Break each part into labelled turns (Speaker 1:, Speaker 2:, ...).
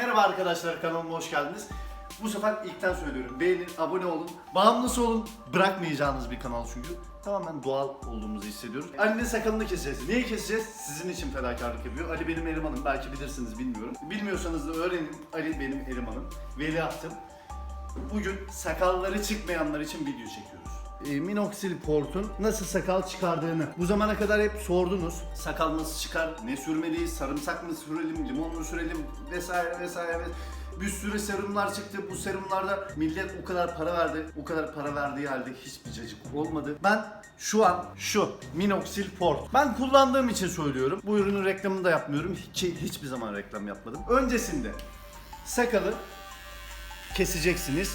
Speaker 1: Merhaba arkadaşlar kanalıma hoş geldiniz. Bu sefer ilkten söylüyorum. Beğenin, abone olun, bağımlısı olun. Bırakmayacağınız bir kanal çünkü. Tamamen doğal olduğumuzu hissediyorum. Ali'nin sakalını keseceğiz. Neyi keseceğiz? Sizin için fedakarlık yapıyor. Ali benim elemanım. Belki bilirsiniz bilmiyorum. Bilmiyorsanız da öğrenin. Ali benim elemanım. Veliahtım. Bugün sakalları çıkmayanlar için video çekiyoruz. E, Port'un nasıl sakal çıkardığını bu zamana kadar hep sordunuz. Sakal nasıl çıkar, ne sürmeliyiz, sarımsak mı sürelim, limon mu sürelim vesaire vesaire. ve Bir sürü serumlar çıktı. Bu serumlarda millet o kadar para verdi. O kadar para verdiği halde hiçbir cacık olmadı. Ben şu an şu Minoxidil Port. Ben kullandığım için söylüyorum. Bu ürünün reklamını da yapmıyorum. Ki hiçbir zaman reklam yapmadım. Öncesinde sakalı keseceksiniz.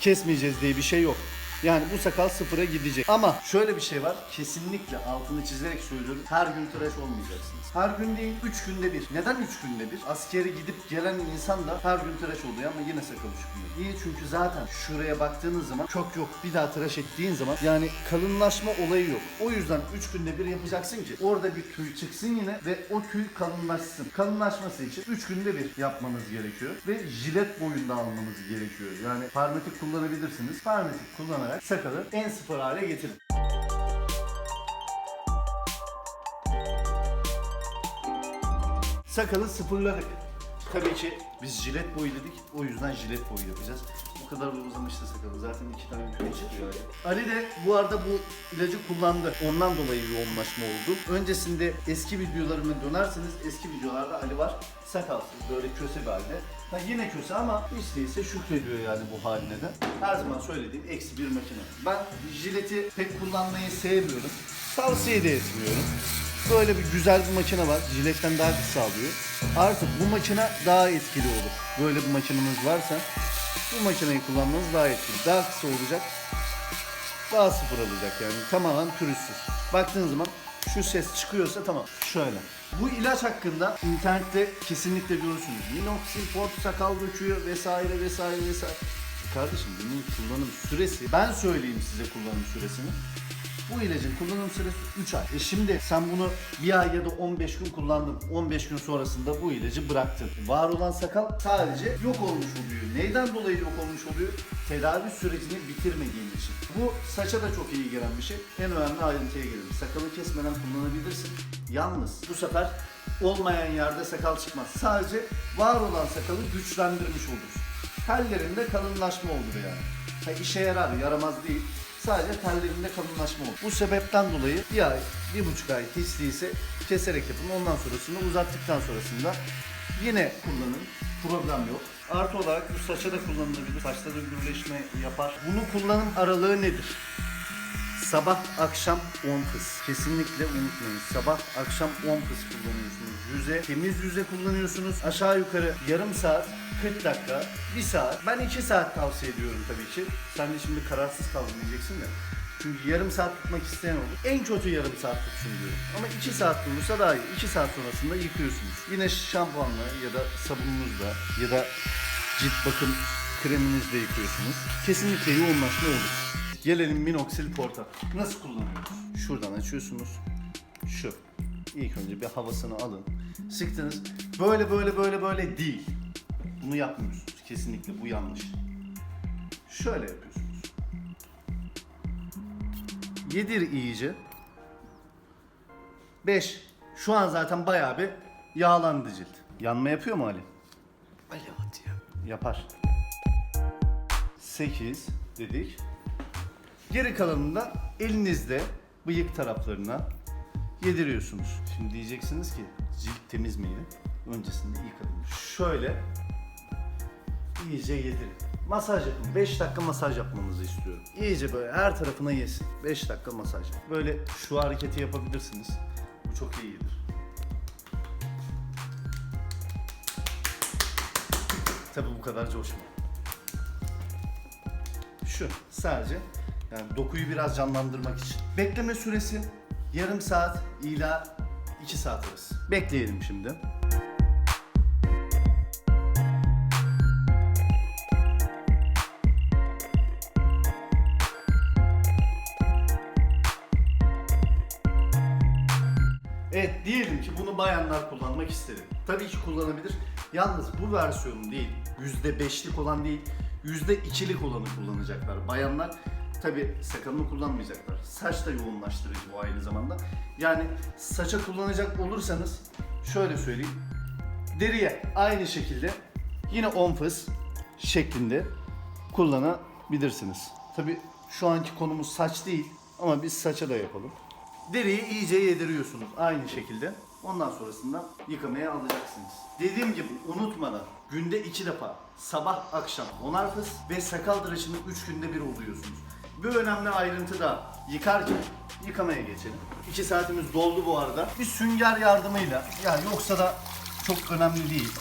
Speaker 1: Kesmeyeceğiz diye bir şey yok. Yani bu sakal sıfıra gidecek. Ama şöyle bir şey var. Kesinlikle altını çizerek söylüyorum. Her gün tıraş olmayacaksınız. Her gün değil, 3 günde bir. Neden 3 günde bir? Askere gidip gelen insan da her gün tıraş oluyor ama yine sakalı çıkmıyor. Niye? Çünkü zaten şuraya baktığınız zaman çok yok. Bir daha tıraş ettiğin zaman yani kalınlaşma olayı yok. O yüzden 3 günde bir yapacaksın ki orada bir tüy çıksın yine ve o tüy kalınlaşsın. Kalınlaşması için 3 günde bir yapmanız gerekiyor ve jilet boyunda almanız gerekiyor. Yani parmetik kullanabilirsiniz. Parmetik kullanarak sakalı en sıfır hale getirin. Sakalı sıfırladık. Tabii ki biz jilet boyu dedik. O yüzden jilet boyu yapacağız. Bu kadar da uzamıştı sakalı. Zaten iki tane tüy çıkıyor. Ali de bu arada bu ilacı kullandı. Ondan dolayı yoğunlaşma oldu. Öncesinde eski videolarıma dönerseniz eski videolarda Ali var. Sakalsız böyle köse bir halde. Ha yine köse ama hiç şükrediyor yani bu haline de. Her zaman söylediğim eksi bir makine. Ben jileti pek kullanmayı sevmiyorum. Tavsiye de etmiyorum. Böyle bir güzel bir makine var. Jiletten daha kısa alıyor. Artık bu makine daha etkili olur. Böyle bir makineniz varsa bu makineyi kullanmanız daha etkili. Daha kısa olacak. Daha sıfır alacak yani. Tamamen pürüzsüz. Baktığınız zaman şu ses çıkıyorsa tamam. Şöyle. Bu ilaç hakkında internette kesinlikle görürsünüz. Minoxidil port sakal döküyor vesaire vesaire vesaire. Kardeşim bunun kullanım süresi, ben söyleyeyim size kullanım süresini. Bu ilacın kullanım süresi 3 ay. E şimdi sen bunu bir ay ya da 15 gün kullandın. 15 gün sonrasında bu ilacı bıraktın. Var olan sakal sadece yok olmuş oluyor. Neyden dolayı yok olmuş oluyor? Tedavi sürecini bitirmediğin için. Bu saça da çok iyi gelen bir şey. En önemli ayrıntıya gelelim. Sakalı kesmeden kullanabilirsin. Yalnız bu sefer olmayan yerde sakal çıkmaz. Sadece var olan sakalı güçlendirmiş olursun. Tellerinde kalınlaşma olur yani. Ha, işe yarar, yaramaz değil. Sadece tellerinde kalınlaşma olur. Bu sebepten dolayı bir ay, bir buçuk ay hiç değilse keserek yapın. Ondan sonrasında uzattıktan sonrasında yine kullanın. Problem yok. Artı olarak bu saça da kullanılabilir. Saçta da gürleşme yapar. Bunun kullanım aralığı nedir? Sabah akşam 10 kız. Kesinlikle unutmayın. Sabah akşam 10 kız kullanıyorsunuz. Yüze, temiz yüze kullanıyorsunuz. Aşağı yukarı yarım saat, 40 dakika, 1 saat. Ben 2 saat tavsiye ediyorum tabii ki. Sen de şimdi kararsız kaldın diyeceksin de. Çünkü yarım saat tutmak isteyen olur. En kötü yarım saat tutsun diyorum. Ama 2 saat durursa daha iyi. 2 saat sonrasında yıkıyorsunuz. Yine şampuanla ya da sabununuzla ya da cilt bakım kreminizle yıkıyorsunuz. Kesinlikle yoğunlaşma olur. Gelelim minoxidil porta. Nasıl kullanıyoruz? Şuradan açıyorsunuz. Şu. İlk önce bir havasını alın. Sıktınız. Böyle böyle böyle böyle değil. Bunu yapmıyorsunuz. Kesinlikle bu yanlış. Şöyle yapıyorsunuz. Yedir iyice. 5. Şu an zaten bayağı bir yağlandı cilt. Yanma yapıyor mu Ali?
Speaker 2: Evet ya.
Speaker 1: Yapar. 8 dedik. Geri kalanını da elinizde bıyık taraflarına yediriyorsunuz. Şimdi diyeceksiniz ki cilt temiz miydi? Öncesinde yıkadım. Şöyle iyice yedirin. Masaj yapın. 5 dakika masaj yapmanızı istiyorum. İyice böyle her tarafına yesin. 5 dakika masaj. Böyle şu hareketi yapabilirsiniz. Bu çok iyidir. Tabi bu kadar coşma. Şu sadece yani dokuyu biraz canlandırmak için. Bekleme süresi yarım saat ila 2 saat arası. Bekleyelim şimdi. Evet diyelim ki bunu bayanlar kullanmak istedi. Tabii ki kullanabilir. Yalnız bu versiyon değil, %5'lik olan değil, %2'lik olanı kullanacaklar. Bayanlar tabi sakalını kullanmayacaklar. Saç da yoğunlaştırıcı bu aynı zamanda. Yani saça kullanacak olursanız şöyle söyleyeyim. Deriye aynı şekilde yine 10 fıs şeklinde kullanabilirsiniz. Tabi şu anki konumuz saç değil ama biz saça da yapalım. Deriyi iyice yediriyorsunuz aynı şekilde. Ondan sonrasında yıkamaya alacaksınız. Dediğim gibi unutmadan günde iki defa sabah akşam onar fıs ve sakal tıraşını 3 günde bir oluyorsunuz. Bir önemli ayrıntı da yıkarken yıkamaya geçelim. 2 saatimiz doldu bu arada. Bir sünger yardımıyla yani yoksa da çok önemli değil.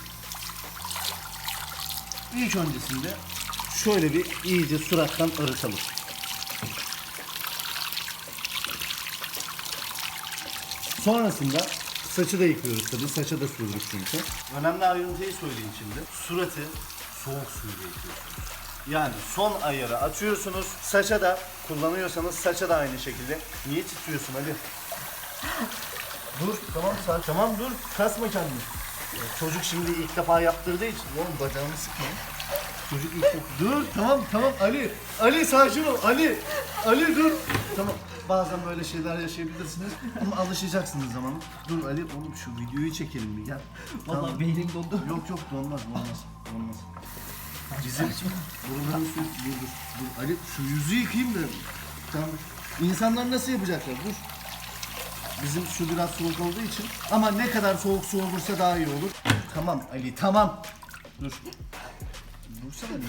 Speaker 1: İlk öncesinde şöyle bir iyice surattan arıtalım. Sonrasında saçı da yıkıyoruz tabii. Saça da sürdük çünkü. Önemli ayrıntıyı söyleyeyim şimdi. Suratı soğuk suyla yıkıyorsunuz. Yani son ayarı açıyorsunuz. Saça da kullanıyorsanız saça da aynı şekilde. Niye titriyorsun Ali? dur tamam sen tamam dur kasma kendini. Ya Çocuk şimdi ilk defa yaptırdığı için oğlum bacağımı sıkma. Çocuk ilk defa... Dur tamam tamam Ali. Ali sakin ol Ali. Ali dur. Tamam bazen böyle şeyler yaşayabilirsiniz ama alışacaksınız zamanla. Dur Ali oğlum şu videoyu çekelim bir gel.
Speaker 2: Vallahi beynim dondu.
Speaker 1: Yok yok olmaz olmaz olmaz. Bizim su dur dur dur Ali şu yüzü yıkayayım da. Tamam. İnsanlar nasıl yapacaklar? Dur. Bizim su biraz soğuk olduğu için ama ne kadar soğuk su olursa daha iyi olur. Tamam Ali tamam. Dur. Dursana bir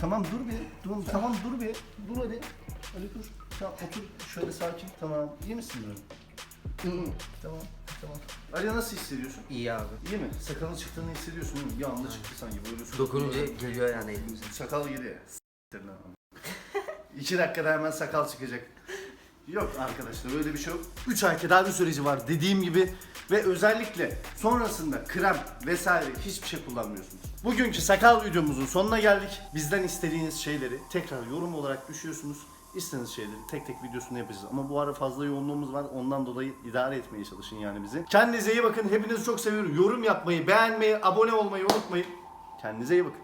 Speaker 1: tamam dur bir. Dur, tamam dur bir. Dur Ali. Ali dur. Tamam otur şöyle sakin. Tamam. İyi misin böyle? tamam. Tamam. Ali nasıl hissediyorsun?
Speaker 2: İyi abi.
Speaker 1: İyi mi? Sakalı çıktığını hissediyorsun değil mi? Bir anda çıktı sanki böyle.
Speaker 2: Dokununca geliyor yani elimize.
Speaker 1: Sakal geliyor. S**tir lan. İki dakikada hemen sakal çıkacak. Yok arkadaşlar öyle bir şey yok. 3 ay tedavi süreci var dediğim gibi ve özellikle sonrasında krem vesaire hiçbir şey kullanmıyorsunuz. Bugünkü sakal videomuzun sonuna geldik. Bizden istediğiniz şeyleri tekrar yorum olarak düşüyorsunuz. İstediğiniz şeyleri tek tek videosunu yapacağız. Ama bu ara fazla yoğunluğumuz var. Ondan dolayı idare etmeye çalışın yani bizi. Kendinize iyi bakın. Hepinizi çok seviyorum. Yorum yapmayı, beğenmeyi, abone olmayı unutmayın. Kendinize iyi bakın.